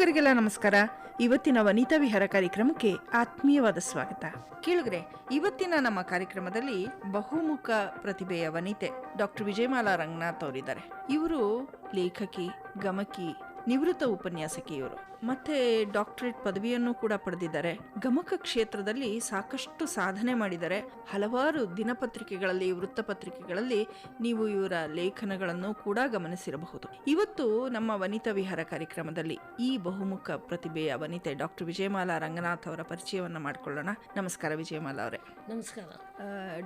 ಕೇಳುಗರಿಗೆಲ್ಲ ನಮಸ್ಕಾರ. ಇವತ್ತಿನ ವನಿತಾ ವಿಹಾರ ಕಾರ್ಯಕ್ರಮಕ್ಕೆ ಆತ್ಮೀಯವಾದ ಸ್ವಾಗತ. ಕೇಳುಗರೆ ಇವತ್ತಿನ ನಮ್ಮ ಕಾರ್ಯಕ್ರಮದಲ್ಲಿ ಬಹುಮುಖ ಪ್ರತಿಭೆಯ ವನಿತೆ ಡಾಕ್ಟರ್ ವಿಜಯಮಾಲಾ ರಂಗನಾಥ್ ಅವರಿದ್ದಾರೆ. ಇವರು ಲೇಖಕಿ, ಗಮಕಿ, ನಿವೃತ್ತ ಉಪನ್ಯಾಸಕಿ ಇವರು ಮತ್ತೆ ಡಾಕ್ಟರೇಟ್ ಪದವಿಯನ್ನು ಕೂಡ ಪಡೆದಿದ್ದಾರೆ. ಗಮಕ ಕ್ಷೇತ್ರದಲ್ಲಿ ಸಾಕಷ್ಟು ಸಾಧನೆ ಮಾಡಿದ್ದಾರೆ. ಹಲವಾರು ದಿನಪತ್ರಿಕೆಗಳಲ್ಲಿ ವೃತ್ತಪತ್ರಿಕೆಗಳಲ್ಲಿ ನೀವು ಇವರ ಲೇಖನಗಳನ್ನು ಕೂಡ ಗಮನಿಸಿರಬಹುದು. ಇವತ್ತು ನಮ್ಮ ವನಿತಾ ವಿಹಾರ ಕಾರ್ಯಕ್ರಮದಲ್ಲಿ ಈ ಬಹುಮುಖ ಪ್ರತಿಭೆಯ ವನಿತೆ ಡಾಕ್ಟರ್ ವಿಜಯಮಾಲಾ ರಂಗನಾಥ್ ಅವರ ಪರಿಚಯವನ್ನ ಮಾಡಿಕೊಳ್ಳೋಣ. ನಮಸ್ಕಾರ ವಿಜಯಮಾಲಾ ಅವರೇ. ನಮಸ್ಕಾರ.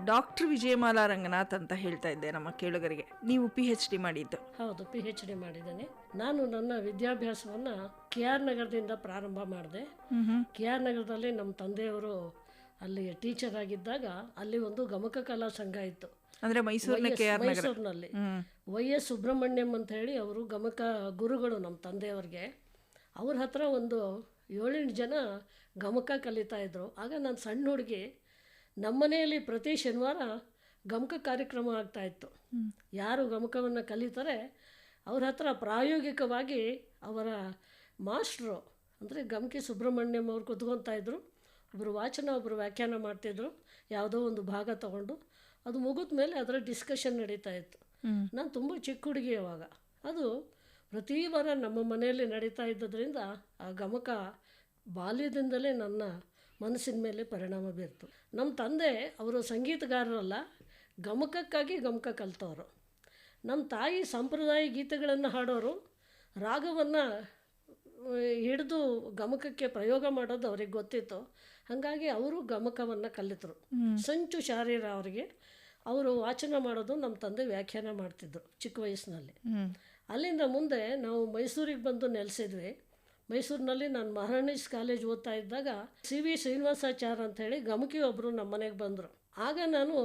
ಡಾಕ್ಟರ್ ವಿಜಯಮಾಲಾ ರಂಗನಾಥ್ ಅಂತ ಹೇಳ್ತಾ ಇದ್ದೆ ನಮ್ಮ ಕೇಳುಗರಿಗೆ. ನೀವು ಪಿ ಎಚ್ ಡಿ ಮಾಡಿದ್ದು. ಹೌದು ಪಿ ಎಚ್ ಡಿ ಮಾಡಿದ್ದೇನೆ. ನಾನು ನನ್ನ ವಿದ್ಯಾಭ್ಯಾಸವನ್ನು ಕೆ ಆರ್ ನಗರದಿಂದ ಪ್ರಾರಂಭ ಮಾಡಿದೆ. ಕೆ ಆರ್ ನಗರದಲ್ಲಿ ನಮ್ಮ ತಂದೆಯವರು ಅಲ್ಲಿ ಟೀಚರ್ ಆಗಿದ್ದಾಗ ಅಲ್ಲಿ ಒಂದು ಗಮಕ ಕಲಾ ಸಂಘ ಇತ್ತು. ಅಂದ್ರೆ ಮೈಸೂರಿನ ಮೈಸೂರಿನಲ್ಲಿ. ವೈ ಎಸ್ ಸುಬ್ರಹ್ಮಣ್ಯಂ ಅಂತ ಹೇಳಿ ಅವರು ಗಮಕ ಗುರುಗಳು ನಮ್ಮ ತಂದೆಯವ್ರಿಗೆ. ಅವ್ರ ಹತ್ರ ಒಂದು ಏಳೆಂಟು ಜನ ಗಮಕ ಕಲಿತಾ ಇದ್ರು. ಆಗ ನಾನು ಸಣ್ಣ ಹುಡುಗಿ ನಮ್ಮನೆಯಲ್ಲಿ ಪ್ರತಿ ಶನಿವಾರ ಗಮಕ ಕಾರ್ಯಕ್ರಮ ಆಗ್ತಾ ಇತ್ತು. ಯಾರು ಗಮಕವನ್ನು ಕಲಿತಾರೆ ಅವ್ರ ಹತ್ರ ಪ್ರಾಯೋಗಿಕವಾಗಿ ಅವರ ಮಾಸ್ಟ್ರು ಅಂದರೆ ಗಮಕಿ ಸುಬ್ರಹ್ಮಣ್ಯಂ ಅವ್ರು ಕುತ್ಕೊತಾ ಇದ್ದರು ಒಬ್ಬರು ವಾಚನ ಒಬ್ಬರು ವ್ಯಾಖ್ಯಾನ ಮಾಡ್ತಿದ್ರು ಯಾವುದೋ ಒಂದು ಭಾಗ ತಗೊಂಡು ಅದು ಮುಗಿದ ಮೇಲೆ ಅದರ ಡಿಸ್ಕಷನ್ ನಡೀತಾ ಇತ್ತು. ನಾನು ತುಂಬ ಚಿಕ್ಕ ಹುಡುಗಿ ಅವಾಗ. ಅದು ಪ್ರತಿ ವಾರ ನಮ್ಮ ಮನೆಯಲ್ಲಿ ನಡೀತಾ ಇದ್ದದ್ರಿಂದ ಆ ಗಮಕ ಬಾಲ್ಯದಿಂದಲೇ ನನ್ನ ಮನಸ್ಸಿನ ಮೇಲೆ ಪರಿಣಾಮ ಬೀರ್ತು. ನಮ್ಮ ತಂದೆ ಅವರು ಸಂಗೀತಗಾರರಲ್ಲ ಗಮಕಕ್ಕಾಗಿ ಗಮಕ ಕಲಿತವರು. ನಮ್ಮ ತಾಯಿ ಸಂಪ್ರದಾಯ ಗೀತೆಗಳನ್ನು ಹಾಡೋರು ರಾಗವನ್ನು ಹಿಡಿದು ಗಮಕಕ್ಕೆ ಪ್ರಯೋಗ ಮಾಡೋದು ಅವ್ರಿಗೆ ಗೊತ್ತಿತ್ತು. ಹಾಗಾಗಿ ಅವರು ಗಮಕವನ್ನು ಕಲಿತರು. ಸಂಚು ಶಾರೀರ ಅವರಿಗೆ ಅವರು ವಾಚನ ಮಾಡೋದು ನಮ್ಮ ತಂದೆ ವ್ಯಾಖ್ಯಾನ ಮಾಡ್ತಿದ್ರು ಚಿಕ್ಕ ವಯಸ್ಸಿನಲ್ಲಿ. ಅಲ್ಲಿಂದ ಮುಂದೆ ನಾವು ಮೈಸೂರಿಗೆ ಬಂದು ನೆಲೆಸಿದ್ವಿ. ಮೈಸೂರಿನಲ್ಲಿ ನಾನು ಮಹಾರಾಣೀಸ್ ಕಾಲೇಜ್ ಓದ್ತಾ ಇದ್ದಾಗ ಸಿ ವಿ ಶ್ರೀನಿವಾಸಾಚಾರ್ ಅಂತ ಹೇಳಿ ಗಮಕಿ ಒಬ್ಬರು ನಮ್ಮ ಮನೆಗೆ ಬಂದರು. ಆಗ ನಾನು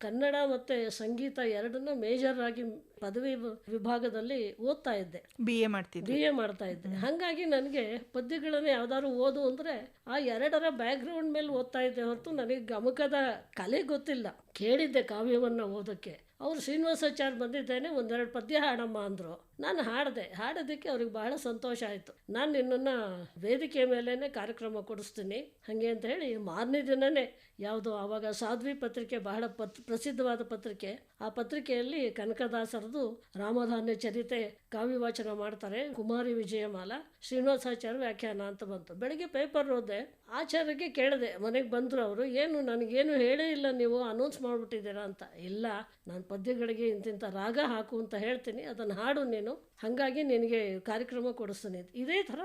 ಕನ್ನಡ ಮತ್ತು ಸಂಗೀತ ಎರಡನ್ನೂ ಮೇಜರ್ ಆಗಿ ಪದವಿ ವಿಭಾಗದಲ್ಲಿ ಓದ್ತಾ ಇದ್ದೆ. ಬಿ ಎ ಮಾಡ್ತಿದ್ದೆ ಬಿ ಎ ಮಾಡ್ತಾ ಇದ್ದೆ. ಹಾಗಾಗಿ ನನಗೆ ಪದ್ಯಗಳನ್ನು ಯಾವ್ದಾದ್ರು ಓದು ಅಂದರೆ ಆ ಎರಡರ ಬ್ಯಾಕ್ಗ್ರೌಂಡ್ ಮೇಲೆ ಓದ್ತಾ ಇದ್ದೆ ಹೊರತು ನನಗೆ ಗಮಕದ ಕಲೆ ಗೊತ್ತಿಲ್ಲ. ಕೇಳಿದ್ದೆ ಕಾವ್ಯವನ್ನು ಓದೋಕ್ಕೆ. ಅವರು ಶ್ರೀನಿವಾಸಾಚಾರ್ಯ ಬಂದಿದ್ದೇನೆ, ಒಂದೆರಡು ಪದ್ಯ ಹಾಡಮ್ಮ ಅಂದರು. ನಾನು ಹಾಡಿದೆ. ಹಾಡೋದಕ್ಕೆ ಅವ್ರಿಗೆ ಬಹಳ ಸಂತೋಷ ಆಯಿತು. ನಾನು ನಿನ್ನನ್ನು ವೇದಿಕೆ ಮೇಲೇ ಕಾರ್ಯಕ್ರಮ ಕೊಡಿಸ್ತೀನಿ. ಹಾಗೆ ಅಂತ ಹೇಳಿ ಮಾರನೇ ದಿನವೇ ಯಾವುದೋ ಆವಾಗ ಸಾಧ್ವಿ ಪತ್ರಿಕೆ, ಬಹಳ ಪತ್, ಪ್ರಸಿದ್ಧವಾದ ಪತ್ರಿಕೆ. ಆ ಪತ್ರಿಕೆಯಲ್ಲಿ ಕನಕದಾಸರದು ರಾಮಧಾನ್ಯ ಚರಿತೆ ಕಾವ್ಯವಾಚನ ಮಾಡ್ತಾರೆ ಕುಮಾರಿ ವಿಜಯಮಾಲ. ಶ್ರೀನಿವಾಸಾಚಾರ್ಯ ವ್ಯಾಖ್ಯಾನ ಅಂತ ಬಂತು. ಬೆಳಗ್ಗೆ ಪೇಪರ್ ಓದೆ ಆಚಾರ್ಯಕ್ಕೆ ಕೇಳಿದೆ, ಮನೆಗೆ ಬಂದರು ಅವರು, ಏನು, ನನಗೇನು ಹೇಳೇ ಇಲ್ಲ, ನೀವು ಅನೌನ್ಸ್ ಮಾಡಿಬಿಟ್ಟಿದ್ದೀರಾ ಅಂತ. ಇಲ್ಲ, ನಾನು ಪದ್ಯಗಳಿಗೆ ಇಂತಿಂಥ ರಾಗ ಹಾಕು ಅಂತ ಹೇಳ್ತೀನಿ, ಅದನ್ನು ಹಾಡು ನೀನು, ಹಾಗಾಗಿ ನಿನಗೆ ಕಾರ್ಯಕ್ರಮ ಕೊಡಿಸ್ತೀನಿ. ಇದೇ ಥರ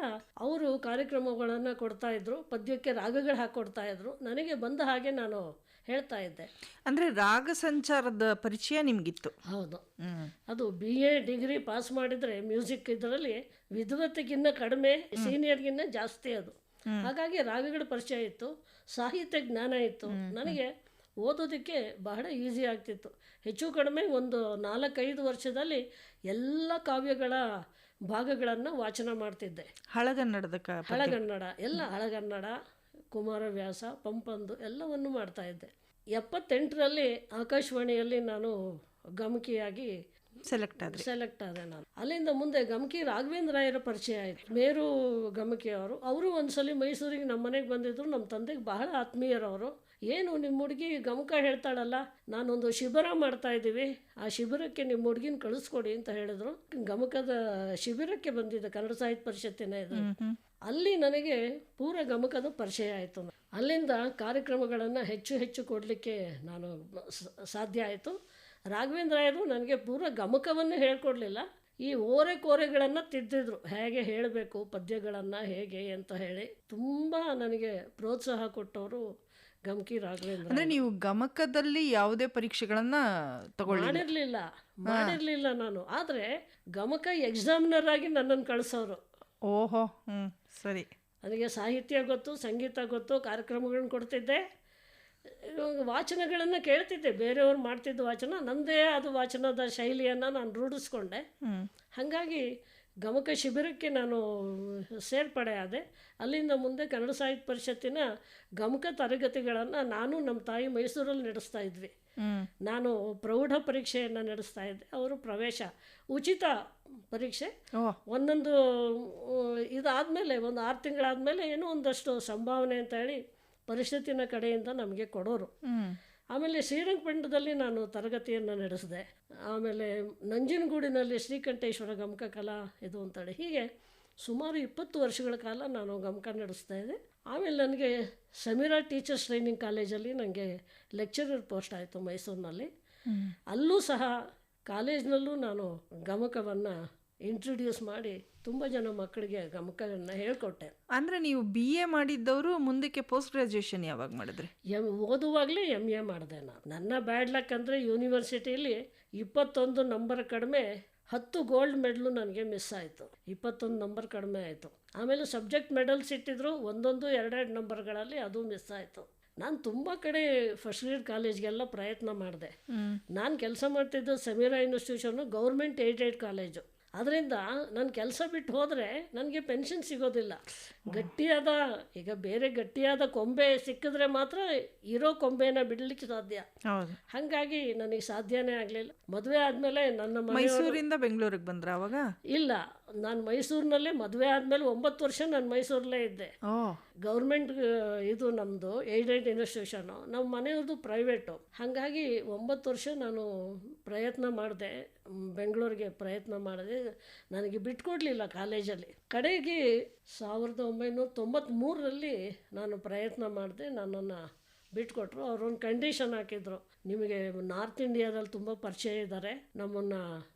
ಅವರು ಕಾರ್ಯಕ್ರಮಗಳನ್ನು ಕೊಡ್ತಾ ಇದ್ರು, ಪದ್ಯಕ್ಕೆ ರಾಗಗಳು ಹಾಕ್ಕೊಡ್ತಾ ಇದ್ರು. ನನಗೆ ಬಂದ ಹಾಗೆ ನಾನು ಹೇಳ್ತಾ ಇದ್ದೆ. ಅಂದ್ರೆ ರಾಗ ಸಂಚಾರದ ಪರಿಚಯ ನಿಮ್ಗಿತ್ತು. ಹೌದು. ಅದು ಬಿ ಎ ಡಿಗ್ರಿ ಪಾಸ್ ಮಾಡಿದರೆ ಮ್ಯೂಸಿಕ್ ಇದರಲ್ಲಿ ವಿದ್ವತ್ತಿಗಿನ್ನ ಕಡಿಮೆ ಸೀನಿಯರ್ಗಿನ್ನ ಜಾಸ್ತಿ ಅದು. ಹಾಗಾಗಿ ರಾಗಗಳ ಪರಿಚಯ ಇತ್ತು ಸಾಹಿತ್ಯ ಜ್ಞಾನ ಇತ್ತು. ನನಗೆ ಓದೋದಕ್ಕೆ ಬಹಳ ಈಸಿ ಆಗ್ತಿತ್ತು. ಹೆಚ್ಚು ಕಡಿಮೆ ಒಂದು ನಾಲ್ಕೈದು ವರ್ಷದಲ್ಲಿ ಎಲ್ಲ ಕಾವ್ಯಗಳ ಭಾಗಗಳನ್ನು ವಾಚನ ಮಾಡ್ತಿದ್ದೆ. ಹಳಗನ್ನಡದ ಹಳಗನ್ನಡ ಎಲ್ಲ ಹಳಗನ್ನಡ ಕುಮಾರವ್ಯಾಸ ಪಂಪಂದು ಎಲ್ಲವನ್ನು ಮಾಡ್ತಾ ಇದ್ದೆ. ಎಪ್ಪತ್ತೆಂಟರಲ್ಲಿ ಆಕಾಶವಾಣಿಯಲ್ಲಿ ನಾನು ಗಮಕಿಯಾಗಿ ಸೆಲೆಕ್ಟ್ ಆದ ಸೆಲೆಕ್ಟ್ ಆದೆ ನಾನು. ಅಲ್ಲಿಂದ ಮುಂದೆ ಗಮಕಿ ರಾಘವೇಂದ್ರ ರಾಯರ ಪರಿಚಯ ಆಯಿತು. ಮೇರು ಗಮಕಿ ಅವರು. ಅವರು ಒಂದ್ಸಲಿ ಮೈಸೂರಿಗೆ ನಮ್ಮ ಮನೆಗೆ ಬಂದಿದ್ರು. ನಮ್ಮ ತಂದೆಗೆ ಬಹಳ ಆತ್ಮೀಯರವರು ಏನು ನಿಮ್ಮ ಹುಡುಗಿ ಗಮಕ ಹೇಳ್ತಾಳಲ್ಲ? ನಾನೊಂದು ಶಿಬಿರ ಮಾಡ್ತಾ ಇದ್ದೀವಿ. ಆ ಶಿಬಿರಕ್ಕೆ ನಿಮ್ಮ ಹುಡುಗಿನ ಕಳಿಸ್ಕೊಡಿ ಅಂತ ಹೇಳಿದ್ರು. ಗಮಕದ ಶಿಬಿರಕ್ಕೆ ಬಂದಿದ್ದೆ. ಕನ್ನಡ ಸಾಹಿತ್ಯ ಪರಿಷತ್ತಿನ ಇದು. ಅಲ್ಲಿ ನನಗೆ ಪೂರ ಗಮಕದ ಪರಿಚಯ ಆಯಿತು. ಅಲ್ಲಿಂದ ಕಾರ್ಯಕ್ರಮಗಳನ್ನು ಹೆಚ್ಚು ಹೆಚ್ಚು ಕೊಡಲಿಕ್ಕೆ ನಾನು ಸಾಧ್ಯ ಆಯಿತು. ರಾಘವೇಂದ್ರ ರಾಯರು ನನಗೆ ಪೂರ ಗಮಕವನ್ನು ಹೇಳ್ಕೊಡ್ಲಿಲ್ಲ. ಈ ಓರೆ ಕೋರೆಗಳನ್ನು ತಿದ್ದಿದ್ರು. ಹೇಗೆ ಹೇಳಬೇಕು ಪದ್ಯಗಳನ್ನು ಹೇಗೆ ಅಂತ ಹೇಳಿ ತುಂಬ ನನಗೆ ಪ್ರೋತ್ಸಾಹ ಕೊಟ್ಟವರು ಗಮಕಿ ರಾಘವೇಂದ್ರ ಅಂದ್ರೆ ನೀವು ಗಮಕದಲ್ಲಿ ಯಾವುದೇ ಪರೀಕ್ಷೆಗಳನ್ನು ಮಾಡಿರಲಿಲ್ಲ. ಮಾಡಿರಲಿಲ್ಲ ನಾನು. ಆದರೆ ಗಮಕ ಎಕ್ಸಾಮಿನರ್ ಆಗಿ ನನ್ನನ್ನು ಕಳಿಸೋರು. ಓಹೋ ಸರಿ. ನನಗೆ ಸಾಹಿತ್ಯ ಗೊತ್ತು ಸಂಗೀತ ಗೊತ್ತು ಕಾರ್ಯಕ್ರಮಗಳನ್ನ ಕೊಡ್ತಿದ್ದೆ. ವಾಚನಗಳನ್ನು ಕೇಳ್ತಿದ್ದೆ. ಬೇರೆಯವ್ರು ಮಾಡ್ತಿದ್ದ ವಾಚನ ನನ್ನದೇ ಅದು ವಾಚನದ ಶೈಲಿಯನ್ನು ನಾನು ರೂಢಿಸ್ಕೊಂಡೆ. ಹಾಗಾಗಿ ಗಮಕ ಶಿಬಿರಕ್ಕೆ ನಾನು ಸೇರ್ಪಡೆ ಆದೆ. ಅಲ್ಲಿಂದ ಮುಂದೆ ಕನ್ನಡ ಸಾಹಿತ್ಯ ಪರಿಷತ್ತಿನ ಗಮಕ ತರಗತಿಗಳನ್ನು ನಾನು ನಮ್ಮ ತಾಯಿ ಮೈಸೂರಲ್ಲಿ ನಡೆಸ್ತಾ ಇದ್ವಿ. ನಾನು ಪ್ರೌಢ ಪರೀಕ್ಷೆಯನ್ನು ನಡೆಸ್ತಾ ಇದ್ದೆ. ಅವರು ಪ್ರವೇಶ ಉಚಿತ ಪರೀಕ್ಷೆ. ಒಂದೊಂದು ಇದಾದಮೇಲೆ ಒಂದು ಆರು ತಿಂಗಳಾದಮೇಲೆ ಏನೋ ಒಂದಷ್ಟು ಸಂಭಾವನೆ ಅಂತ ಹೇಳಿ ಪರಿಷತ್ತಿನ ಕಡೆಯಿಂದ ನಮಗೆ ಕೊಡೋರು. ಆಮೇಲೆ ಶ್ರೀರಂಗಪಟ್ಟಣದಲ್ಲಿ ನಾನು ತರಗತಿಯನ್ನು ನಡೆಸಿದೆ. ಆಮೇಲೆ ನಂಜನಗೂಡಿನಲ್ಲಿ ಶ್ರೀಕಂಠೇಶ್ವರ ಗಮಕ ಕಲಾ ಇದು ಅಂತೇಳಿ. ಹೀಗೆ ಸುಮಾರು ಇಪ್ಪತ್ತು ವರ್ಷಗಳ ಕಾಲ ನಾನು ಗಮಕ ನಡೆಸ್ತಾ ಇದ್ದೆ. ಆಮೇಲೆ ನನಗೆ ಸಮೀರಾ ಟೀಚರ್ಸ್ ಟ್ರೈನಿಂಗ್ ಕಾಲೇಜಲ್ಲಿ ನನಗೆ ಲೆಕ್ಚರರ್ ಪೋಸ್ಟ್ ಆಯಿತು ಮೈಸೂರಿನಲ್ಲಿ. ಅಲ್ಲೂ ಸಹ ಕಾಲೇಜ್ನಲ್ಲೂ ನಾನು ಗಮಕವನ್ನು ಇಂಟ್ರೊಡ್ಯೂಸ್ ಮಾಡಿ ತುಂಬ ಜನ ಮಕ್ಕಳಿಗೆ ಗಮಕವನ್ನು ಹೇಳ್ಕೊಟ್ಟೆ. ಅಂದರೆ ನೀವು ಬಿ ಎ ಮಾಡಿದ್ದವರು ಮುಂದಕ್ಕೆ ಪೋಸ್ಟ್ ಗ್ರಾಜುಯೇಷನ್ ಯಾವಾಗ ಮಾಡಿದ್ರಿ? ಎಂ ಓದುವಾಗಲೇ ಎಂ ಎ ಮಾಡಿದೆ ನಾನು. ನನ್ನ ಬ್ಯಾಡ್ ಲಕ್ ಅಂದರೆ ಯೂನಿವರ್ಸಿಟಿಯಲ್ಲಿ ಇಪ್ಪತ್ತೊಂದು ನಂಬರ್ ಕಡಿಮೆ ಹತ್ತು ಗೋಲ್ಡ್ ಮೆಡಲು ನನಗೆ ಮಿಸ್ ಆಯಿತು. ಇಪ್ಪತ್ತೊಂದು ನಂಬರ್ ಕಡಿಮೆ ಆಯಿತು. ಆಮೇಲೆ ಸಬ್ಜೆಕ್ಟ್ ಮೆಡಲ್ಸ್ ಇಟ್ಟಿದ್ರು ಒಂದೊಂದು ಎರಡೆರಡು ನಂಬರ್ಗಳಲ್ಲಿ ಅದು ಮಿಸ್ ಆಯಿತು. ನಾನು ತುಂಬ ಕಡೆ ಫಸ್ಟ್ ಗ್ರೇಡ್ ಕಾಲೇಜ್ಗೆಲ್ಲ ಪ್ರಯತ್ನ ಮಾಡಿದೆ. ನಾನು ಕೆಲಸ ಮಾಡ್ತಿದ್ದು Sameera institution government aided college ಅದರಿಂದ ನಾನು ಕೆಲಸ ಬಿಟ್ಟು ಹೋದರೆ ನನಗೆ ಪೆನ್ಷನ್ ಸಿಗೋದಿಲ್ಲ. ಗಟ್ಟಿಯಾದ ಈಗ ಬೇರೆ ಗಟ್ಟಿಯಾದ ಕೊಂಬೆ ಸಿಕ್ಕಿದ್ರೆ ಮಾತ್ರ ಇರೋ ಕೊಂಬೆನ ಬಿಡಲಿಕ್ಕೆ ಸಾಧ್ಯ. ಹಾಗಾಗಿ ನನಗೆ ಸಾಧ್ಯನೇ ಆಗಲಿಲ್ಲ. ಮದುವೆ ಆದಮೇಲೆ ನನ್ನ ಮೈಸೂರಿಂದ ಬೆಂಗಳೂರಿಗೆ ಬಂದ್ರ ಅವಾಗ? ಇಲ್ಲ. ನಾನು ಮೈಸೂರಿನಲ್ಲೇ ಮದುವೆ ಆದಮೇಲೆ ಒಂಬತ್ತು ವರ್ಷ ನಾನು ಮೈಸೂರಲ್ಲೇ ಇದ್ದೆ. ಗೌರ್ಮೆಂಟ್ ಇದು ನಮ್ಮದು ಏಜೆಂಟ್ ಇನ್ಸ್ಟಿಟ್ಯೂಷನು ನಮ್ಮ ಮನೆಯವ್ರದ್ದು ಪ್ರೈವೇಟು. ಹಾಗಾಗಿ ಒಂಬತ್ತು ವರ್ಷ ನಾನು ಪ್ರಯತ್ನ ಮಾಡಿದೆ. ಬೆಂಗಳೂರಿಗೆ ಪ್ರಯತ್ನ ಮಾಡಿದೆ. ನನಗೆ ಬಿಟ್ಕೊಡ್ಲಿಲ್ಲ ಕಾಲೇಜಲ್ಲಿ. ಕಡೆಗೆ ಸಾವಿರದ ಒಂಬೈನೂರ ತೊಂಬತ್ತ್ಮೂರರಲ್ಲಿ ನಾನು ಪ್ರಯತ್ನ ಮಾಡಿದೆ. ನನ್ನನ್ನು ಬಿಟ್ಕೊಟ್ರು. ಅವ್ರೊಂದು ಕಂಡೀಷನ್ ಹಾಕಿದ್ರು. ನಿಮಗೆ ನಾರ್ತ್ ಇಂಡಿಯಾದಲ್ಲಿ ತುಂಬ ಪರಿಚಯ ಇದ್ದಾರೆ. ನಮ್ಮನ್ನು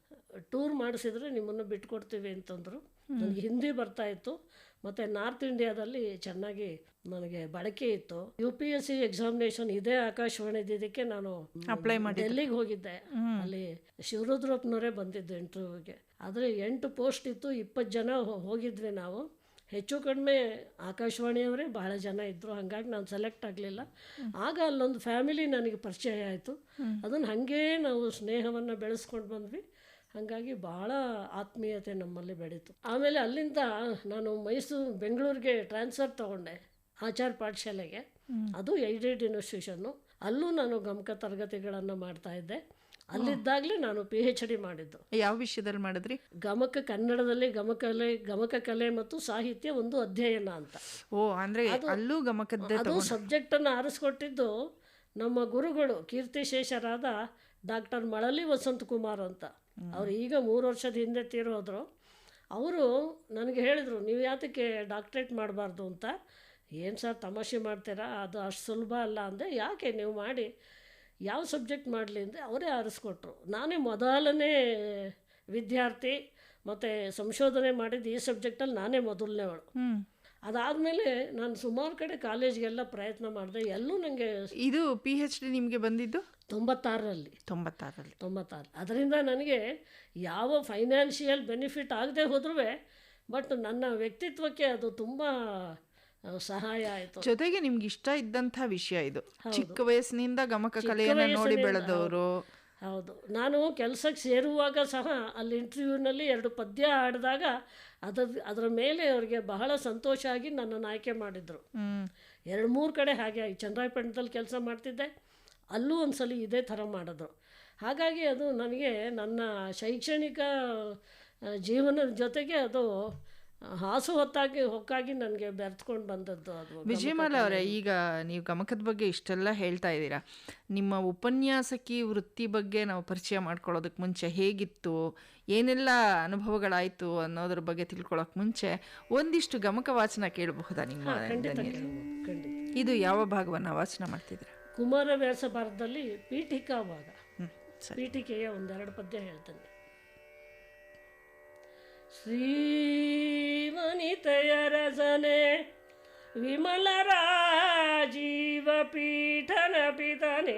ಟೂರ್ ಮಾಡಿಸಿದ್ರೆ ನಿಮ್ಮನ್ನು ಬಿಟ್ಕೊಡ್ತೀವಿ ಅಂತಂದರು. ನನಗೆ ಹಿಂದಿ ಬರ್ತಾ ಇತ್ತು. ಮತ್ತು ನಾರ್ತ್ ಇಂಡಿಯಾದಲ್ಲಿ ಚೆನ್ನಾಗಿ ನನಗೆ ಬಳಕೆ ಇತ್ತು. U P S C examination ಇದೇ ಆಕಾಶವಾಣಿ ಇದಕ್ಕೆ ನಾನು ಮಾಡಿ ಡೆಲ್ಲಿಗೆ ಹೋಗಿದ್ದೆ. ಅಲ್ಲಿ ಶಿವರುದ್ರಪ್ಪನವರೇ ಬಂದಿದ್ದು ಇಂಟರ್ವ್ಯೂಗೆ. ಆದರೆ ಎಂಟು ಪೋಸ್ಟ್ ಇತ್ತು ಇಪ್ಪತ್ತು ಜನ ಹೋಗಿದ್ವಿ ನಾವು. ಹೆಚ್ಚು ಕಡಿಮೆ ಆಕಾಶವಾಣಿಯವರೇ ಬಹಳ ಜನ ಇದ್ದರು ಹಂಗಾಗಿ ನಾನು ಸೆಲೆಕ್ಟ್ ಆಗಲಿಲ್ಲ. ಆಗ ಅಲ್ಲೊಂದು ಫ್ಯಾಮಿಲಿ ನನಗೆ ಪರಿಚಯ ಆಯಿತು. ಅದನ್ನು ಹಾಗೇ ನಾವು ಸ್ನೇಹವನ್ನು ಬೆಳೆಸ್ಕೊಂಡು ಬಂದ್ವಿ. ಹಾಗಾಗಿ ಭಾಳ ಆತ್ಮೀಯತೆ ನಮ್ಮಲ್ಲಿ ಬೆಳೀತು. ಆಮೇಲೆ ಅಲ್ಲಿಂದ ನಾನು ಮೈಸೂರು ಬೆಂಗಳೂರಿಗೆ ಟ್ರಾನ್ಸ್ಫರ್ ತೊಗೊಂಡೆ ಆಚಾರ ಪಾಠಶಾಲೆಗೆ. ಅದು ಏಡೆಡ್ ಇನ್ಸ್ಟಿಟ್ಯೂಷನ್ನು ಅಲ್ಲೂ ನಾನು ಗಮಕ ತರಗತಿಗಳನ್ನು ಮಾಡ್ತಾ ಇದ್ದೆ. ಅಲ್ಲಿದ್ದಾಗಲೇ ನಾನು ಪಿ ಹೆಚ್ ಡಿ ಮಾಡಿದ್ದು. ಯಾವ ವಿಷಯದಲ್ಲಿ ಮಾಡಿದ್ರಿ? ಗಮಕ ಕನ್ನಡದಲ್ಲಿ ಗಮಕಲೆ ಗಮಕ ಕಲೆ ಮತ್ತು ಸಾಹಿತ್ಯ ಒಂದು ಅಧ್ಯಯನ ಅಂತ. ಓ ಅಂದ್ರೆ ಅಲ್ಲೂ ಗಮಕ ಅದು ಸಬ್ಜೆಕ್ಟನ್ನು ಆರಿಸ್ಕೊಟ್ಟಿದ್ದು ನಮ್ಮ ಗುರುಗಳು ಕೀರ್ತಿಶೇಷರಾದ ಡಾಕ್ಟರ್ ಮಳಲಿ ವಸಂತಕುಮಾರ್ ಅಂತ. ಅವ್ರು ಈಗ ಮೂರು ವರ್ಷದ ಹಿಂದೆ ತೀರೋದ್ರು. ಅವರು ನನಗೆ ಹೇಳಿದರು ನೀವು ಯಾತಕ್ಕೆ ಡಾಕ್ಟ್ರೇಟ್ ಮಾಡಬಾರ್ದು ಅಂತ? ಏನು ಸರ್ ತಮಾಷೆ ಮಾಡ್ತೀರಾ? ಅದು ಅಷ್ಟು ಸುಲಭ ಅಲ್ಲ ಅಂದೆ ಯಾಕೆ ನೀವು ಮಾಡಿ ಯಾವ ಸಬ್ಜೆಕ್ಟ್ ಮಾಡಲಿ? ಅಂದರೆ ಅವರೇ ಆರಿಸ್ಕೊಟ್ರು. ನಾನೇ ಮೊದಲನೇ ವಿದ್ಯಾರ್ಥಿ ಮತ್ತು ಸಂಶೋಧನೆ ಮಾಡಿದ್ದು ಈ ಸಬ್ಜೆಕ್ಟಲ್ಲಿ ನಾನೇ ಮೊದಲನೇವಳು. ಹ್ಮ್. ಅದಾದಮೇಲೆ ನಾನು ಸುಮಾರು ಕಡೆ ಕಾಲೇಜ್ಗೆಲ್ಲ ಪ್ರಯತ್ನ ಮಾಡಿದೆ ಎಲ್ಲೂ ನನಗೆ ಇದು ಪಿ ಹೆಚ್ ಡಿ ನಿಮಗೆ ಬಂದಿದ್ದು? ತೊಂಬತ್ತಾರರಲ್ಲಿ. ತೊಂಬತ್ತಾರಲ್ಲಿ ತೊಂಬತ್ತಾರು ಅದರಿಂದ ನನಗೆ ಯಾವ ಫೈನಾನ್ಷಿಯಲ್ ಬೆನಿಫಿಟ್ ಆಗದೆ ಹೋದ್ರೂ ಬಟ್ ನನ್ನ ವ್ಯಕ್ತಿತ್ವಕ್ಕೆ ಅದು ತುಂಬ ಸಹಾಯ ಆಯಿತು. ಜೊತೆಗೆ ನಿಮ್ಗೆ ಇಷ್ಟ ಇದ್ದಂಥ ವಿಷಯ ಇದು. ಚಿಕ್ಕ ವಯಸ್ಸಿನಿಂದ ಗಮಕ ಕಲೆಯನ್ನು ನೋಡಿ ಬೆಳೆದವರು ಹೌದು. ನಾನು ಕೆಲಸಕ್ಕೆ ಸೇರುವಾಗ ಸಹ ಅಲ್ಲಿ ಇಂಟರ್ವ್ಯೂನಲ್ಲಿ ಎರಡು ಪದ್ಯ ಹಾಡಿದಾಗ ಅದರ ಅದರ ಮೇಲೆ ಅವರಿಗೆ ಬಹಳ ಸಂತೋಷ ಆಗಿ ನನ್ನನ್ನು ಆಯ್ಕೆ ಮಾಡಿದರು. ಎರಡು ಮೂರು ಕಡೆ ಹಾಗೆ ಚಂದ್ರಾಯಪಟ್ಟಣದಲ್ಲಿ ಕೆಲಸ ಮಾಡ್ತಿದ್ದೆ. ಅಲ್ಲೂ ಒಂದು ಸಲ ಇದೇ ಥರ ಮಾಡಿದ್ರು. ಹಾಗಾಗಿ ಅದು ನನಗೆ ನನ್ನ ಶೈಕ್ಷಣಿಕ ಜೀವನದ ಜೊತೆಗೆ ಅದು ಹಾಸು ಹೊತ್ತಾಗಿ ಹೊಕ್ಕಾಗಿ ನನಗೆ ಬೆರೆತ್ಕೊಂಡು ಬಂದದ್ದು ಅದು ವಿಜಯಮಾಲ ಅವರೇ ಈಗ ನೀವು ಗಮಕದ ಬಗ್ಗೆ ಇಷ್ಟೆಲ್ಲ ಹೇಳ್ತಾ ಇದ್ದೀರಾ. ನಿಮ್ಮ ಉಪನ್ಯಾಸಕಿ ವೃತ್ತಿ ಬಗ್ಗೆ ನಾವು ಪರಿಚಯ ಮಾಡ್ಕೊಳ್ಳೋದಕ್ಕೆ ಮುಂಚೆ ಹೇಗಿತ್ತು ಏನೆಲ್ಲ ಅನುಭವಗಳಾಯಿತು ಅನ್ನೋದ್ರ ಬಗ್ಗೆ ತಿಳ್ಕೊಳ್ಳೋಕೆ ಮುಂಚೆ ಒಂದಿಷ್ಟು ಗಮಕ ವಾಚನ ಕೇಳಬಹುದಾ ನಿಮ್ಮ ಇದು ಯಾವ ಭಾಗವನ್ನು ವಾಚನ ಮಾಡ್ತಿದ್ದೀರಾ? ಕುಮಾರವ್ಯಾಸ ಭಾರತದಲ್ಲಿ ಪೀಠಿಕಾ ಭಾಗ. ಪೀಠಿಕೆಯ ಒಂದೆರಡು ಪದ್ಯ ಹೇಳ್ತೇನೆ. श्रीमनितयरसने विमलराजीवपीठनपितने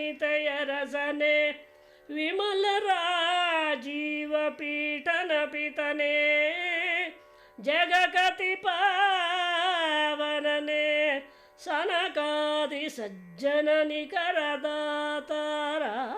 श्रीवनितयरसने विमलराजीवपीठनपितने जगकतिपावनने सनकादिसज्जननिकरदातारा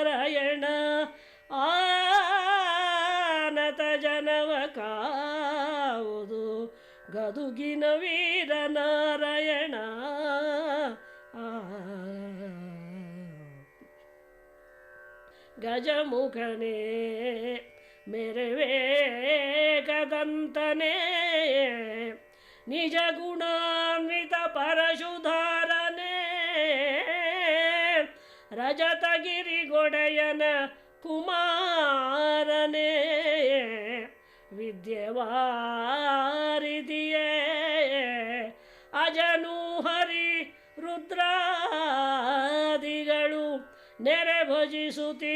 गज मुख ने कद निज गुणावित गजमुखने मेरवे कदन्तने निजगुणान्वितपरशुधारणे रजतगिरिगोडयन कुमारने विद्यवा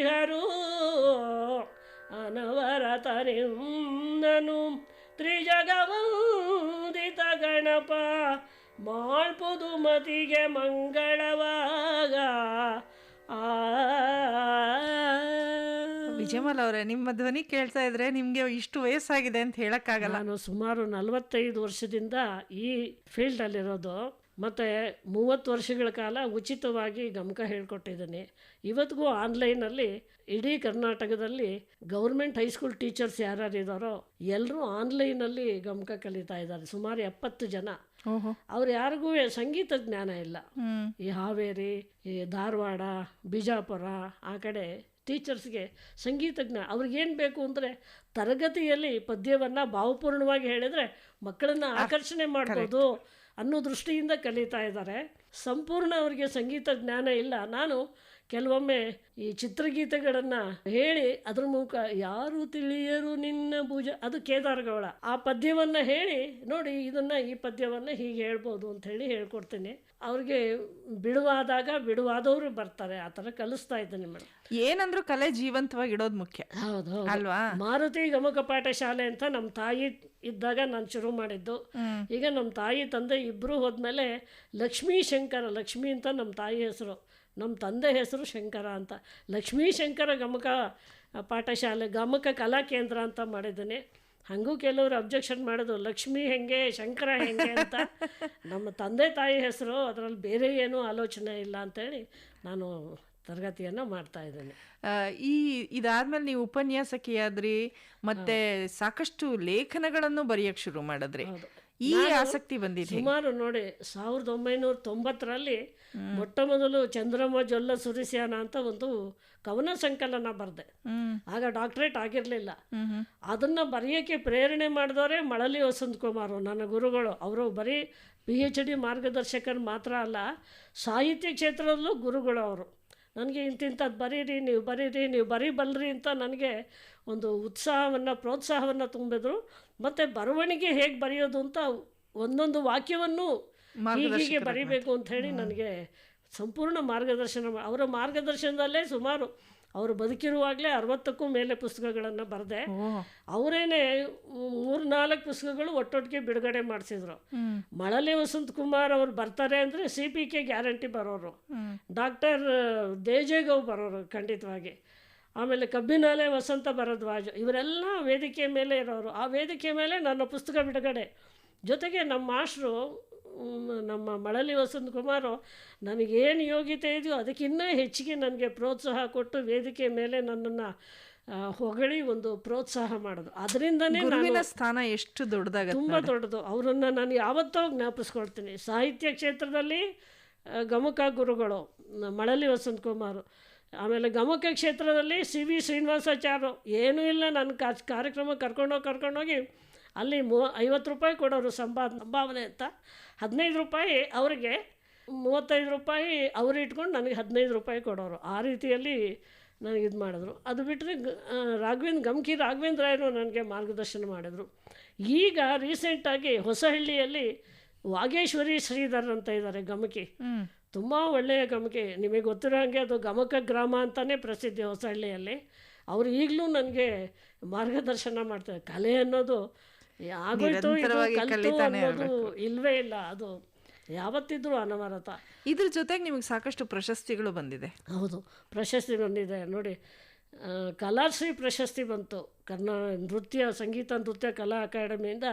ಭಜಿಸುತ್ತಿಹರು ಅನವರತನಿಂದನು ತ್ರಿಜಗವಂದಿತ ಗಣಪ. ಮಾಡ್ಬೋದು ಮತಿಗೆ ಮಂಗಳವಾಗ. ಆ. ವಿಜಯಮಾಲ ಅವರೇ ನಿಮ್ಮ ಧ್ವನಿ ಕೇಳ್ತಾ ಇದ್ರೆ ನಿಮಗೆ ಇಷ್ಟು ವಯಸ್ಸಾಗಿದೆ ಅಂತ ಹೇಳಕ್ಕಾಗಲ್ಲ. ನಾನು ಸುಮಾರು ನಲವತ್ತೈದು ವರ್ಷದಿಂದ ಈ ಫೀಲ್ಡಲ್ಲಿರೋದು. ಮತ್ತು ಮೂವತ್ತು ವರ್ಷಗಳ ಕಾಲ ಉಚಿತವಾಗಿ ಗಮಕ ಹೇಳ್ಕೊಟ್ಟಿದ್ದೀನಿ. ಇವತ್ತಿಗೂ ಆನ್ಲೈನಲ್ಲಿ ಇಡೀ ಕರ್ನಾಟಕದಲ್ಲಿ ಗೌರ್ಮೆಂಟ್ ಹೈಸ್ಕೂಲ್ ಟೀಚರ್ಸ್ ಯಾರ್ಯಾರು ಇದ್ದಾರೋ ಎಲ್ಲರೂ ಆನ್ಲೈನಲ್ಲಿ ಗಮಕ ಕಲಿತಾ ಇದ್ದಾರೆ. ಸುಮಾರು ಎಪ್ಪತ್ತು ಜನ. ಅವ್ರು ಯಾರಿಗೂ ಸಂಗೀತ ಜ್ಞಾನ ಇಲ್ಲ. ಈ ಹಾವೇರಿ ಈ ಧಾರವಾಡ ಬಿಜಾಪುರ ಆ ಕಡೆ ಟೀಚರ್ಸ್ಗೆ ಸಂಗೀತ ಜ್ಞಾನ ಅವ್ರಿಗೇನು ಬೇಕು ಅಂದರೆ ತರಗತಿಯಲ್ಲಿ ಪದ್ಯವನ್ನು ಭಾವಪೂರ್ಣವಾಗಿ ಹೇಳಿದರೆ ಮಕ್ಕಳನ್ನು ಆಕರ್ಷಣೆ ಮಾಡ್ಬೋದು. ಅನ್ನೋ ದೃಷ್ಟಿಯಿಂದ ಕಲಿತಾ ಇದ್ದಾರೆ. ಸಂಪೂರ್ಣ ಅವರಿಗೆ ಸಂಗೀತ ಜ್ಞಾನ ಇಲ್ಲ. ನಾನು ಕೆಲವೊಮ್ಮೆ ಈ ಚಿತ್ರಗೀತೆಗಳನ್ನು ಹೇಳಿ ಅದ್ರ ಮೂಲಕ ಯಾರು ತಿಳಿಯರು ನಿನ್ನ ಭುಜ ಅದು ಕೇದಾರಗೌಳ ಆ ಪದ್ಯವನ್ನು ಹೇಳಿ ನೋಡಿ ಇದನ್ನು ಈ ಪದ್ಯವನ್ನು ಹೀಗೆ ಹೇಳ್ಬೋದು ಅಂತ ಹೇಳಿ ಹೇಳ್ಕೊಡ್ತೀನಿ. ಅವ್ರಿಗೆ ಬಿಡುವಾದಾಗ ಬಿಡುವಾದವರು ಬರ್ತಾರೆ ಆ ಥರ ಕಲಿಸ್ತಾ ಇದ್ದೀನಿ ಮೇಡಮ್ ಏನಂದ್ರೂ ಕಲೆ ಜೀವಂತವಾಗಿ ಇಡೋದು ಮುಖ್ಯ. ಹೌದು ಹೌದು. ಅಲ್ವಾ? ಮಾರುತಿ ಗಮಕ ಪಾಠ ಶಾಲೆ ಅಂತ ನಮ್ಮ ತಾಯಿ ಇದ್ದಾಗ ನಾನು ಶುರು ಮಾಡಿದ್ದು. ಈಗ ನಮ್ಮ ತಾಯಿ ತಂದೆ ಇಬ್ಬರು ಹೋದ್ಮೇಲೆ ಲಕ್ಷ್ಮೀ ಶಂಕರ ಲಕ್ಷ್ಮಿ ಅಂತ ನಮ್ಮ ತಾಯಿ ಹೆಸರು. ನಮ್ಮ ತಂದೆ ಹೆಸರು ಶಂಕರ ಅಂತ. ಲಕ್ಷ್ಮೀ ಶಂಕರ ಗಮಕ ಪಾಠಶಾಲೆ ಗಮಕ ಕಲಾ ಕೇಂದ್ರ ಅಂತ ಮಾಡಿದ್ದೇನೆ. ಹಾಗೂ ಕೆಲವರು ಅಬ್ಜೆಕ್ಷನ್ ಮಾಡೋದು ಲಕ್ಷ್ಮಿ ಹೆಂಗೆ ಶಂಕರ ಹೆಂಗೆ ಅಂತ. ನಮ್ಮ ತಂದೆ ತಾಯಿ ಹೆಸರು ಅದರಲ್ಲಿ ಬೇರೆ ಏನೂ ಆಲೋಚನೆ ಇಲ್ಲ ಅಂತೇಳಿ ನಾನು ತರಗತಿಯನ್ನು ಮಾಡ್ತಾ ಇದ್ದೇನೆ. ಈ ಇದಾದ್ಮೇಲೆ ನೀವು ಉಪನ್ಯಾಸಕಿಯಾದ್ರಿ ಮತ್ತೆ ಸಾಕಷ್ಟು ಲೇಖನಗಳನ್ನು ಬರೆಯಕ್ಕೆ ಶುರು ಮಾಡಿದ್ರಿ. ಈ ಆಸಕ್ತಿ ಬಂದಿದೆ ಸುಮಾರು ನೋಡಿ ಸಾವಿರದ ಒಂಬೈನೂರ ತೊಂಬತ್ತರಲ್ಲಿ ಮೊಟ್ಟ ಮೊದಲು ಚಂದ್ರಮ್ಮ ಜೊಲ್ಲ ಸುರಿಸ್ಯಾನ ಅಂತ ಒಂದು ಕವನ ಸಂಕಲನ ಬರೆದೆ. ಆಗ ಡಾಕ್ಟ್ರೇಟ್ ಆಗಿರಲಿಲ್ಲ. ಅದನ್ನ ಬರೆಯೋಕೆ ಅದನ್ನು ಬರೆಯೋಕ್ಕೆ ಪ್ರೇರಣೆ ಮಾಡಿದವರೇ ಮಳಲಿ ವಸಂತ್ ಕುಮಾರ್. ನನ್ನ ಗುರುಗಳು ಅವರು ಬರೀ ಪಿ ಎಚ್ ಡಿ ಮಾರ್ಗದರ್ಶಕರು ಮಾತ್ರ ಅಲ್ಲ ಸಾಹಿತ್ಯ ಕ್ಷೇತ್ರದಲ್ಲೂ ಗುರುಗಳು ಅವರು. ನನಗೆ ಇಂತಿಂಥದ್ದು ಬರೀರಿ ನೀವು ಬರೀರಿ ನೀವು ಬರೀಬಲ್ಲರಿ ಅಂತ ನನಗೆ ಒಂದು ಉತ್ಸಾಹವನ್ನು ಪ್ರೋತ್ಸಾಹವನ್ನು ತುಂಬಿದ್ರು. ಮತ್ತು ಬರವಣಿಗೆ ಹೇಗೆ ಬರೆಯೋದು ಅಂತ ಒಂದೊಂದು ವಾಕ್ಯವನ್ನು ಹೀಗೆ ಬರೀಬೇಕು ಅಂತ ಹೇಳಿ ನನಗೆ ಸಂಪೂರ್ಣ ಮಾರ್ಗದರ್ಶನ ಅವರ ಮಾರ್ಗದರ್ಶನದಲ್ಲೇ ಸುಮಾರು ಅವರು ಬದುಕಿರುವಾಗಲೇ ಅರವತ್ತಕ್ಕೂ ಮೇಲೆ ಪುಸ್ತಕಗಳನ್ನು ಬರೆದೆ. ಅವರೇನೆ ಮೂರು ನಾಲ್ಕು ಪುಸ್ತಕಗಳು ಒಟ್ಟೊಟ್ಟಿಗೆ ಬಿಡುಗಡೆ ಮಾಡಿಸಿದ್ರು. ಮಳಲಿ ವಸಂತ್ ಕುಮಾರ್ ಅವ್ರು ಬರ್ತಾರೆ ಅಂದರೆ ಸಿ ಪಿ ಕೆ ಗ್ಯಾರಂಟಿ ಬರೋರು. ಡಾಕ್ಟರ್ ದೇಜೇಗೌ ಬರೋರು ಖಂಡಿತವಾಗಿ. ಆಮೇಲೆ ಕಬ್ಬಿನಾಲೆ ವಸಂತ ಭರದ್ವಾಜ್ ಇವರೆಲ್ಲ ವೇದಿಕೆ ಮೇಲೆ ಇರೋರು. ಆ ವೇದಿಕೆ ಮೇಲೆ ನನ್ನ ಪುಸ್ತಕ ಬಿಡುಗಡೆ. ಜೊತೆಗೆ ನಮ್ಮ ಮಾಸ್ಟ್ರು ನಮ್ಮ ಮಳಲಿ ವಸಂತ್ ಕುಮಾರು ನನಗೇನು ಯೋಗ್ಯತೆ ಇದೆಯೋ ಅದಕ್ಕಿಂತ ಹೆಚ್ಚಿಗೆ ನನಗೆ ಪ್ರೋತ್ಸಾಹ ಕೊಟ್ಟು ವೇದಿಕೆ ಮೇಲೆ ನನ್ನನ್ನು ಹೊಗಳಿ ಒಂದು ಪ್ರೋತ್ಸಾಹ ಮಾಡೋದು. ಅದರಿಂದನೇ ನಾನು ಗುರುವಿನ ಸ್ಥಾನ ಎಷ್ಟು ದೊಡ್ಡದಾಗ ತುಂಬ ದೊಡ್ಡದು. ಅವರನ್ನು ನಾನು ಯಾವತ್ತೋ ಜ್ಞಾಪಿಸ್ಕೊಳ್ತೀನಿ. ಸಾಹಿತ್ಯ ಕ್ಷೇತ್ರದಲ್ಲಿ ಗಮಕ ಗುರುಗಳು ಮಳಲಿ ವಸಂತ್ ಕುಮಾರ್ ಆಮೇಲೆ ಗಮಕ ಕ್ಷೇತ್ರದಲ್ಲಿ ಸಿ ವಿ ಶ್ರೀನಿವಾಸಾಚಾರ್ಯ ಏನೂ ಇಲ್ಲ ನನ್ನ ಕಾರ್ಯಕ್ರಮ ಕರ್ಕೊಂಡೋಗಿ ಕರ್ಕೊಂಡೋಗಿ ಅಲ್ಲಿ ಮೂ ಐವತ್ತು ರೂಪಾಯಿ ಕೊಡೋರು ಸಂಭಾ ಸಂಭಾವನೆ ಅಂತ. ಹದಿನೈದು ರೂಪಾಯಿ ಅವರಿಗೆ ಮೂವತ್ತೈದು ರೂಪಾಯಿ ಅವ್ರು ಇಟ್ಕೊಂಡು ನನಗೆ ಹದಿನೈದು ರೂಪಾಯಿ ಕೊಡೋರು. ಆ ರೀತಿಯಲ್ಲಿ ನನಗೆ ಇದು ಮಾಡಿದ್ರು. ಅದು ಬಿಟ್ಟರೆ ರಾಘವೇಂದ್ರ ಗಮಕಿ ರಾಘವೇಂದ್ರ ರಾಯರು ನನಗೆ ಮಾರ್ಗದರ್ಶನ ಮಾಡಿದರು. ಈಗ ರೀಸೆಂಟಾಗಿ ಹೊಸಹಳ್ಳಿಯಲ್ಲಿ ವಾಗೇಶ್ವರಿ ಶ್ರೀಧರ್ ಅಂತ ಇದ್ದಾರೆ ಗಮಕಿ. ತುಂಬ ಒಳ್ಳೆಯ ಗಮಕಿ. ನಿಮಗೆ ಗೊತ್ತಿರೋ ಹಾಗೆ ಅದು ಗಮಕ ಗ್ರಾಮ ಅಂತಲೇ ಪ್ರಸಿದ್ಧಿ ಹೊಸಹಳ್ಳಿಯಲ್ಲಿ. ಅವರು ಈಗಲೂ ನನಗೆ ಮಾರ್ಗದರ್ಶನ ಮಾಡ್ತಾರೆ. ಕಲೆ ಅನ್ನೋದು ಇಲ್ವೇ ಇಲ್ಲ ಅದು ಯಾವತ್ತಿದ್ರೂ ಅನವರತ. ಇದ್ರ ಜೊತೆಗೆ ನಿಮಗೆ ಸಾಕಷ್ಟು ಪ್ರಶಸ್ತಿಗಳು ಬಂದಿದೆ. ಹೌದು ಪ್ರಶಸ್ತಿ ಬಂದಿದೆ. ನೋಡಿ ಕಲಾಶ್ರೀ ಪ್ರಶಸ್ತಿ ಬಂತು. ಕರ್ನಾ ನೃತ್ಯ ಸಂಗೀತ ನೃತ್ಯ ಕಲಾ ಅಕಾಡೆಮಿಯಿಂದ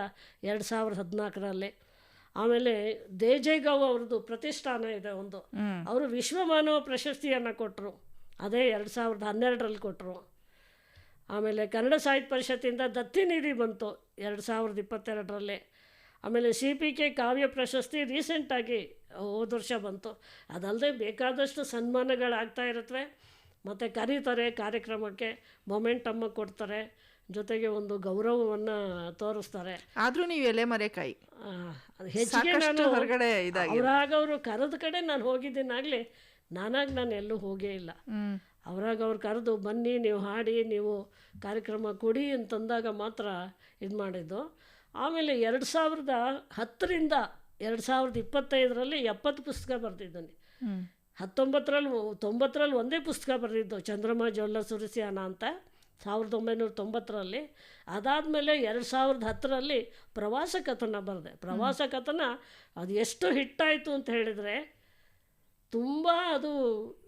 ಎರಡು ಸಾವಿರದ ಹದಿನಾಲ್ಕರಲ್ಲಿ. ಆಮೇಲೆ ದೇಜೇಗಾವ್ ಅವ್ರದ್ದು ಪ್ರತಿಷ್ಠಾನ ಇದೆ ಒಂದು. ಅವರು ವಿಶ್ವಮಾನವ ಪ್ರಶಸ್ತಿಯನ್ನು ಕೊಟ್ಟರು ಅದೇ ಎರಡು ಸಾವಿರದ ಹನ್ನೆರಡರಲ್ಲಿ ಕೊಟ್ಟರು ಆಮೇಲೆ ಕನ್ನಡ ಸಾಹಿತ್ಯ ಪರಿಷತ್ತಿಂದ ದತ್ತಿನಿಧಿ ಬಂತು. ಎರಡು ಸಾವಿರದ ಇಪ್ಪತ್ತೆರಡರಲ್ಲಿ. ಆಮೇಲೆ ಸಿ ಪಿ ಕೆ ಕಾವ್ಯ ಪ್ರಶಸ್ತಿ ರೀಸೆಂಟಾಗಿ ಹೋದ ವರ್ಷ ಬಂತು. ಅದಲ್ಲದೆ ಬೇಕಾದಷ್ಟು ಸನ್ಮಾನಗಳಾಗ್ತಾ ಇರುತ್ತವೆ ಮತ್ತು ಕರೀತಾರೆ ಕಾರ್ಯಕ್ರಮಕ್ಕೆ ಮೊಮೆಂಟಮ್ಮ ಕೊಡ್ತಾರೆ ಜೊತೆಗೆ ಒಂದು ಗೌರವವನ್ನು ತೋರಿಸ್ತಾರೆ. ಆದ್ರೂ ನೀವು ಎಲೆ ಮರೆಕಾಯಿ. ಹೆಚ್ಚಿಗೆ ನಾನು ಹೊರಗಡೆ ಇದಾಗಿ ಅವರಾಗ ಅವರು ಕರೆದ ಕಡೆ ನಾನು ಹೋಗಿದ್ದೀನಾಗಲಿ ನಾನಾಗಿ ನಾನು ಎಲ್ಲೂ ಹೋಗೇ ಇಲ್ಲ. ಅವ್ರಾಗ ಅವ್ರು ಕರೆದು ಬನ್ನಿ ನೀವು ಹಾಡಿ ನೀವು ಕಾರ್ಯಕ್ರಮ ಕೊಡಿ ಅಂತಂದಾಗ ಮಾತ್ರ ಇದು ಮಾಡಿದ್ದು. ಆಮೇಲೆ ಎರಡು ಸಾವಿರದ ಹತ್ತರಿಂದ ಎರಡು ಸಾವಿರದ ಇಪ್ಪತ್ತೈದರಲ್ಲಿ ಎಪ್ಪತ್ತು ಪುಸ್ತಕ ಬರೆದಿದ್ದೀನಿ. ಹತ್ತೊಂಬತ್ತರಲ್ಲಿ ತೊಂಬತ್ತರಲ್ಲಿ ಒಂದೇ ಪುಸ್ತಕ ಬರೆದಿದ್ದು ಚಂದ್ರಮ ಜೊಲ್ಲ ಸುರಿಸ್ಯಾನ ಅಂತ. ಸಾವಿರದ ಒಂಬೈನೂರ ತೊಂಬತ್ತರಲ್ಲಿ. ಅದಾದಮೇಲೆ ಎರಡು ಸಾವಿರದ ಹತ್ತರಲ್ಲಿ ಪ್ರವಾಸ ಕಥನ ಬರೆದೆ. ಪ್ರವಾಸ ಕಥನ ಅದು ಎಷ್ಟು ಹಿಟ್ಟಾಯಿತು ಅಂತ ಹೇಳಿದರೆ ತುಂಬ ಅದು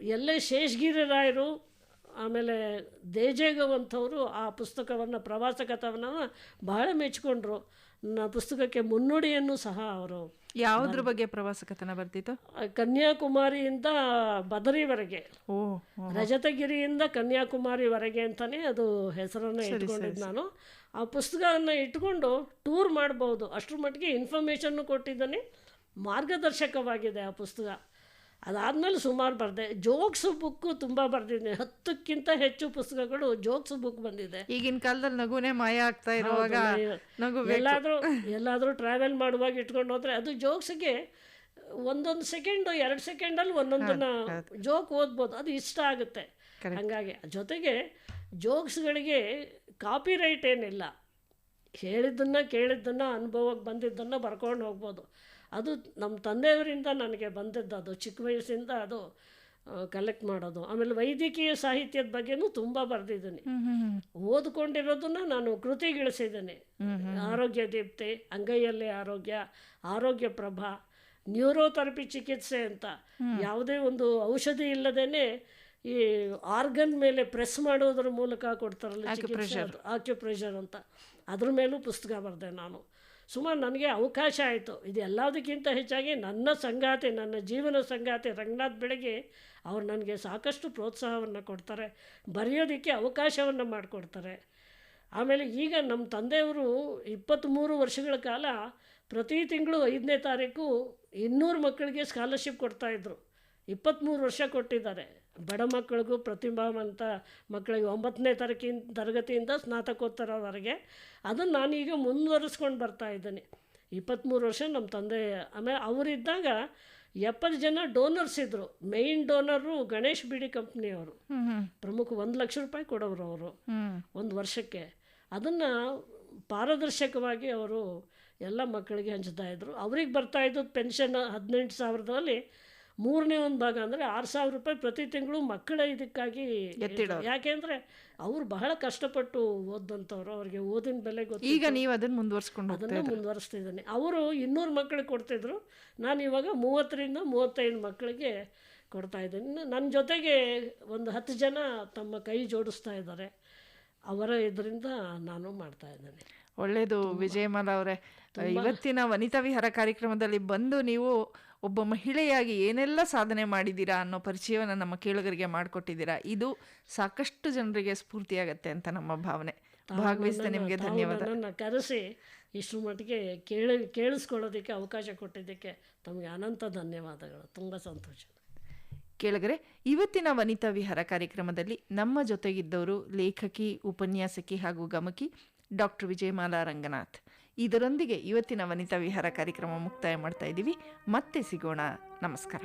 ಎಲ್ಲೇ ಶೇಷಗಿರಿರಾಯರು ಆಮೇಲೆ ದೇಜೇಗವಂಥವರು ಆ ಪುಸ್ತಕವನ್ನು ಪ್ರವಾಸ ಕಥವನ್ನು ಬಹಳ ಮೆಚ್ಕೊಂಡ್ರು. ನನ್ನ ಪುಸ್ತಕಕ್ಕೆ ಮುನ್ನುಡಿಯನ್ನು ಸಹ ಅವರು ಯಾವುದ್ರ ಬಗ್ಗೆ ಪ್ರವಾಸ ಕಥನ ಬರ್ತಿತ್ತು? ಕನ್ಯಾಕುಮಾರಿಯಿಂದ ಬದರಿವರೆಗೆ. ಓ ರಜತಗಿರಿಯಿಂದ ಕನ್ಯಾಕುಮಾರಿವರೆಗೆ ಅಂತಲೇ ಅದು ಹೆಸರನ್ನು ಇಟ್ಕೊಂಡಿದ್ದು ನಾನು. ಆ ಪುಸ್ತಕವನ್ನು ಇಟ್ಕೊಂಡು ಟೂರ್ ಮಾಡ್ಬೋದು. ಅಷ್ಟರ ಮಟ್ಟಿಗೆ ಇನ್ಫಾರ್ಮೇಷನ್ನು ಕೊಟ್ಟಿದ್ದಾನೆ. ಮಾರ್ಗದರ್ಶಕವಾಗಿದೆ ಆ ಪುಸ್ತಕ. ಅದಾದಮೇಲೆ ಸುಮಾರು ಬರೆದೆ. ಜೋಕ್ಸ್ ಬುಕ್ಕು ತುಂಬ ಬರೆದಿದ್ದೀನಿ ಹತ್ತಕ್ಕಿಂತ ಹೆಚ್ಚು ಪುಸ್ತಕಗಳು ಜೋಕ್ಸ್ ಬುಕ್ ಬಂದಿದೆ. ಈಗಿನ ಕಾಲದಲ್ಲಿ ನಗುನೇ ಮಾಯ ಆಗ್ತಾ ಇರುವಾಗ ನಗು ಎಲ್ಲಾದರೂ ಎಲ್ಲಾದರೂ ಟ್ರಾವೆಲ್ ಮಾಡುವಾಗ ಇಟ್ಕೊಂಡು ಹೋದರೆ ಅದು ಜೋಕ್ಸ್ಗೆ ಒಂದೊಂದು ಸೆಕೆಂಡು ಎರಡು ಸೆಕೆಂಡಲ್ಲಿ ಒಂದೊಂದನ್ನ ಜೋಕ್ ಓದ್ಬೋದು. ಅದು ಇಷ್ಟ ಆಗುತ್ತೆ. ಹಾಗಾಗಿ ಜೊತೆಗೆ ಜೋಕ್ಸ್ಗಳಿಗೆ ಕಾಪಿ ರೈಟ್ ಏನಿಲ್ಲ. ಹೇಳಿದ್ದನ್ನು ಕೇಳಿದ್ದನ್ನು ಅನುಭವಕ್ಕೆ ಬಂದಿದ್ದನ್ನು ಬರ್ಕೊಂಡು ಹೋಗ್ಬೋದು. ಅದು ನಮ್ಮ ತಂದೆಯವರಿಂದ ನನಗೆ ಬಂದದ್ದು ಅದು ಚಿಕ್ಕ ವಯಸ್ಸಿಂದ ಅದು ಕಲೆಕ್ಟ್ ಮಾಡೋದು. ಆಮೇಲೆ ವೈದ್ಯಕೀಯ ಸಾಹಿತ್ಯದ ಬಗ್ಗೆನೂ ತುಂಬ ಬರೆದಿದ್ದೀನಿ. ಓದ್ಕೊಂಡಿರೋದನ್ನ ನಾನು ಕೃತಿಗಿಳಿಸಿದ್ದೀನಿ. ಆರೋಗ್ಯ ದೀಪ್ತಿ ಅಂಗೈಯಲ್ಲಿ ಆರೋಗ್ಯ ಆರೋಗ್ಯ ಪ್ರಭಾ ನ್ಯೂರೋಥೆರಪಿ ಚಿಕಿತ್ಸೆ ಅಂತ. ಯಾವುದೇ ಒಂದು ಔಷಧಿ ಇಲ್ಲದೇನೆ ಈ ಆರ್ಗನ್ ಮೇಲೆ ಪ್ರೆಸ್ ಮಾಡೋದ್ರ ಮೂಲಕ ಕೊಡ್ತಾರಲ್ಲ ಆಕ್ಯುಪ್ರೆಷರ್ ಅಂತ. ಅದ್ರ ಮೇಲೂ ಪುಸ್ತಕ ಬರೆದೆ ನಾನು. ಸುಮಾರು ನನಗೆ ಅವಕಾಶ ಆಯಿತು. ಇದು ಎಲ್ಲದಕ್ಕಿಂತ ಹೆಚ್ಚಾಗಿ ನನ್ನ ಸಂಗಾತಿ, ನನ್ನ ಜೀವನ ಸಂಗಾತಿ ರಂಗನಾಥ್ ಬೆಳಗ್ಗೆ ಅವ್ರು ನನಗೆ ಸಾಕಷ್ಟು ಪ್ರೋತ್ಸಾಹವನ್ನು ಕೊಡ್ತಾರೆ, ಬರೆಯೋದಕ್ಕೆ ಅವಕಾಶವನ್ನು ಮಾಡಿಕೊಡ್ತಾರೆ. ಆಮೇಲೆ ಈಗ ನಮ್ಮ ತಂದೆಯವರು ಇಪ್ಪತ್ತ್ಮೂರು ವರ್ಷಗಳ ಕಾಲ ಪ್ರತಿ ತಿಂಗಳು ಐದನೇ ತಾರೀಕು ಇನ್ನೂರು ಮಕ್ಕಳಿಗೆ ಸ್ಕಾಲರ್ಶಿಪ್ ಕೊಡ್ತಾಯಿದ್ರು ಇಪ್ಪತ್ತ್ಮೂರು ವರ್ಷ ಕೊಟ್ಟಿದ್ದಾರೆ. ಬಡ ಮಕ್ಕಳಿಗೂ ಪ್ರತಿಭಾವಂತ ಮಕ್ಕಳಿಗೆ ಒಂಬತ್ತನೇ ತರಕಿನ್ ತರಗತಿಯಿಂದ ಸ್ನಾತಕೋತ್ತರವರೆಗೆ. ಅದನ್ನು ನಾನೀಗ ಮುಂದುವರಿಸ್ಕೊಂಡು ಬರ್ತಾ ಇದ್ದೀನಿ. ಇಪ್ಪತ್ತ್ಮೂರು ವರ್ಷ ನಮ್ಮ ತಂದೆ ಆಮೇಲೆ ಅವರಿದ್ದಾಗ ಎಪ್ಪತ್ತು ಜನ ಡೋನರ್ಸ್ ಇದ್ದರು ಮೇಯ್ನ್ ಡೋನರು ಗಣೇಶ್ ಬಿಡಿ ಕಂಪ್ನಿಯವರು. ಪ್ರಮುಖ ಒಂದು ಲಕ್ಷ ರೂಪಾಯಿ ಕೊಡೋರು ಅವರು. ಒಂದು ವರ್ಷಕ್ಕೆ. ಅದನ್ನು ಪಾರದರ್ಶಕವಾಗಿ ಅವರು ಎಲ್ಲ ಮಕ್ಕಳಿಗೆ ಹಂಚ್ತಾ ಇದ್ದರು ಅವ್ರಿಗೆ ಬರ್ತಾ ಇದ್ದದ್ದು ಪೆನ್ಷನ್ ಹದಿನೆಂಟು ಸಾವಿರದಲ್ಲಿ ಮೂರನೇ ಒಂದು ಭಾಗ ಅಂದರೆ ಆರು ಸಾವಿರ ರೂಪಾಯಿ ಪ್ರತಿ ತಿಂಗಳು ಮಕ್ಕಳ ಇದಕ್ಕಾಗಿ ಯಾಕೆಂದರೆ ಅವರು ಬಹಳ ಕಷ್ಟಪಟ್ಟು ಓದಂಥವ್ರು ಅವ್ರಿಗೆ ಓದಿನ ಬೆಲೆ ಗೊತ್ತು ಈಗ ನೀವು ಅದನ್ನ ಮುಂದುವರ್ಸ್ಕೊಂಡು ಅದನ್ನು ಮುಂದುವರಿಸ್ತಿದ್ದೀನಿ. ಅವರು ಇನ್ನೂರು ಮಕ್ಕಳಿಗೆ ಕೊಡ್ತಿದ್ರು. ನಾನು ಇವಾಗ ಮೂವತ್ತರಿಂದ ಮೂವತ್ತೈದು ಮಕ್ಕಳಿಗೆ ಕೊಡ್ತಾ ಇದ್ದೀನಿ. ನನ್ನ ಜೊತೆಗೆ ಒಂದು ಹತ್ತು ಜನ ತಮ್ಮ ಕೈ ಜೋಡಿಸ್ತಾ ಇದ್ದಾರೆ. ಅವರ ಇದರಿಂದ ನಾನು ಮಾಡ್ತಾ ಇದ್ದೇನೆ. ಒಳ್ಳೇದು ವಿಜಯಮಾಲ ಅವರೇ. ಇವತ್ತಿನ ವನಿತಾ ವಿಹಾರ ಕಾರ್ಯಕ್ರಮದಲ್ಲಿ ಬಂದು ನೀವು ಒಬ್ಬ ಮಹಿಳೆಯಾಗಿ ಏನೆಲ್ಲ ಸಾಧನೆ ಮಾಡಿದ್ದೀರಾ ಅನ್ನೋ ಪರಿಚಯವನ್ನು ನಮ್ಮ ಕೇಳುಗರಿಗೆ ಮಾಡಿಕೊಟ್ಟಿದ್ದೀರಾ ಇದು ಸಾಕಷ್ಟು ಜನರಿಗೆ ಸ್ಫೂರ್ತಿಯಾಗತ್ತೆ ಅಂತ ನಮ್ಮ ಭಾವನೆ. ಭಾಗವಹಿಸಿದ ನಿಮಗೆ ಧನ್ಯವಾದ. ಕರೆಸಿ ಇಷ್ಟು ಮಟ್ಟಿಗೆ ಕೇಳಿ ಕೇಳಿಸ್ಕೊಳ್ಳೋದಕ್ಕೆ ಅವಕಾಶ ಕೊಟ್ಟಿದ್ದಕ್ಕೆ ತಮಗೆ ಅನಂತ ಧನ್ಯವಾದಗಳು. ತುಂಬ ಸಂತೋಷ. ಕೇಳಿದರೆ ಇವತ್ತಿನ ವನಿತಾ ವಿಹಾರ ಕಾರ್ಯಕ್ರಮದಲ್ಲಿ ನಮ್ಮ ಜೊತೆಗಿದ್ದವರು ಲೇಖಕಿ ಉಪನ್ಯಾಸಕಿ ಹಾಗೂ ಗಮಕಿ ಡಾಕ್ಟರ್ ವಿಜಯಮಾಲಾ ರಂಗನಾಥ್. ಇದರೊಂದಿಗೆ ಇವತ್ತಿನ ವನಿತಾ ವಿಹಾರ ಕಾರ್ಯಕ್ರಮ ಮುಕ್ತಾಯ ಮಾಡ್ತಾ ಇದ್ದೀವಿ. ಮತ್ತೆ ಸಿಗೋಣ. ನಮಸ್ಕಾರ.